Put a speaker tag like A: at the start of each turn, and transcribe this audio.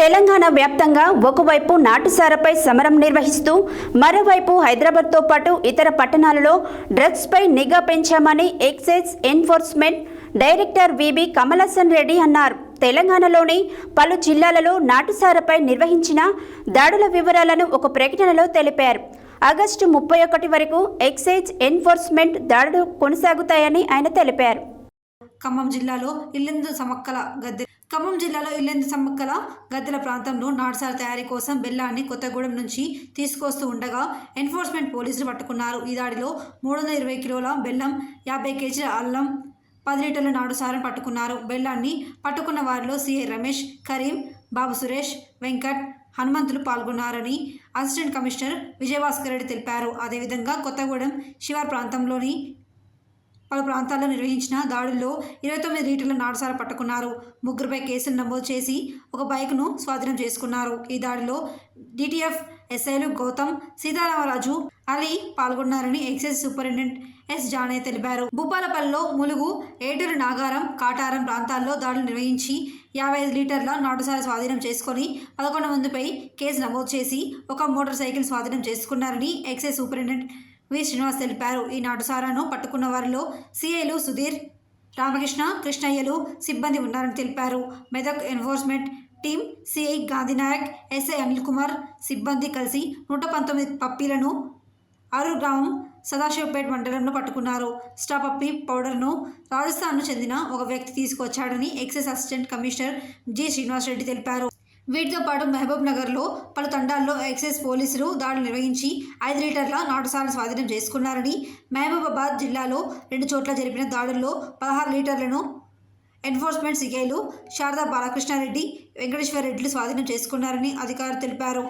A: తెలంగాణ వ్యాప్తంగా ఒకవైపు నాటుసారపై సమరం నిర్వహిస్తూ మరోవైపు హైదరాబాద్తో పాటు ఇతర పట్టణాలలో డ్రగ్స్పై నిఘా పెంచామని excise enforcement director VB Kamalasan Reddy అన్నారు. తెలంగాణలోని పలు జిల్లాలలో నాటుసారపై నిర్వహించిన దాడుల వివరాలను ఒక ప్రకటనలో తెలిపారు. ఆగస్టు ముప్పై ఒకటి వరకు ఎక్సైజ్ ఎన్ఫోర్స్మెంట్ దాడులు కొనసాగుతాయని ఆయన తెలిపారు.
B: ఖమ్మం జిల్లాలో ఇల్లెందు సమక్కల గద్దె ఖమ్మం జిల్లాలో ఇల్లెందు సమ్మక్కల గద్దెల ప్రాంతంలో నాటుసార తయారీ కోసం బెల్లాన్ని కొత్తగూడెం నుంచి తీసుకొస్తూ ఉండగా ఎన్ఫోర్స్మెంట్ పోలీసులు పట్టుకున్నారు. ఈ దాడిలో మూడు వందల ఇరవై కిలోల బెల్లం యాభై కేజీల అల్లం పది లీటర్ల నాటుసారను పట్టుకున్నారు. బెల్లాన్ని పట్టుకున్న వారిలో సిఐ రమేష్ కరీం బాబు సురేష్ వెంకట్ హనుమంతులు పాల్గొన్నారని అసిస్టెంట్ కమిషనర్ విజయభాస్కర్ రెడ్డి తెలిపారు. అదేవిధంగా కొత్తగూడెం శివార్ ప్రాంతంలోని పలు ప్రాంతాల్లో నిర్వహించిన దాడుల్లో ఇరవై తొమ్మిది లీటర్ల నాటుసార పట్టుకున్నారు. ముగ్గురుపై కేసులు నమోదు చేసి ఒక బైక్ను స్వాధీనం చేసుకున్నారు. ఈ దాడిలో డిటిఎఫ్ ఎస్ఐలు గౌతమ్ సీతారామరాజు అలీ పాల్గొన్నారని ఎక్సైజ్ సూపరింటెండెంట్ ఎస్ జానే తెలిపారు. భూపాలపల్లిలో ములుగు ఏటూరు నాగారం కాటారం ప్రాంతాల్లో దాడులు నిర్వహించి యాభై ఐదు లీటర్ల నాటుసార స్వాధీనం చేసుకొని పదకొండు మందిపై కేసు నమోదు చేసి ఒక మోటార్ సైకిల్ స్వాధీనం చేసుకున్నారని ఎక్సైజ్ సూపరింటెండెంట్ వి. శ్రీనివాస్ తెలిపారు. ఈ నాటుసారాను పట్టుకున్న వారిలో సిఐలు సుధీర్ రామకృష్ణ కృష్ణయ్యలు సిబ్బంది ఉన్నారని తెలిపారు. Medak enforcement team CI Gandhi Nayak SI Anil Kumar సిబ్బంది కలిసి నూట పంతొమ్మిది పప్పీలను ఆరు గ్రామం సదాశివపేట్ మండలంలో పట్టుకున్నారు. స్టా పప్పి పౌడర్ను రాజస్థాన్కు చెందిన ఒక వ్యక్తి తీసుకొచ్చాడని excise assistant commissioner G. Srinivasa Reddy తెలిపారు. వీటితో పాటు మహబూబ్ నగర్లో పలు తండాల్లో ఎక్సైజ్ పోలీసులు దాడులు నిర్వహించి ఐదు లీటర్ల నాటుసాలను స్వాధీనం చేసుకున్నారని మహబూబాబాద్ జిల్లాలో రెండు చోట్ల జరిపిన దాడుల్లో పదహారు లీటర్లను ఎన్ఫోర్స్మెంట్ సిఐలు శారదా బాలకృష్ణారెడ్డి వెంకటేశ్వర రెడ్డిలు స్వాధీనం చేసుకున్నారని అధికారులు తెలిపారు.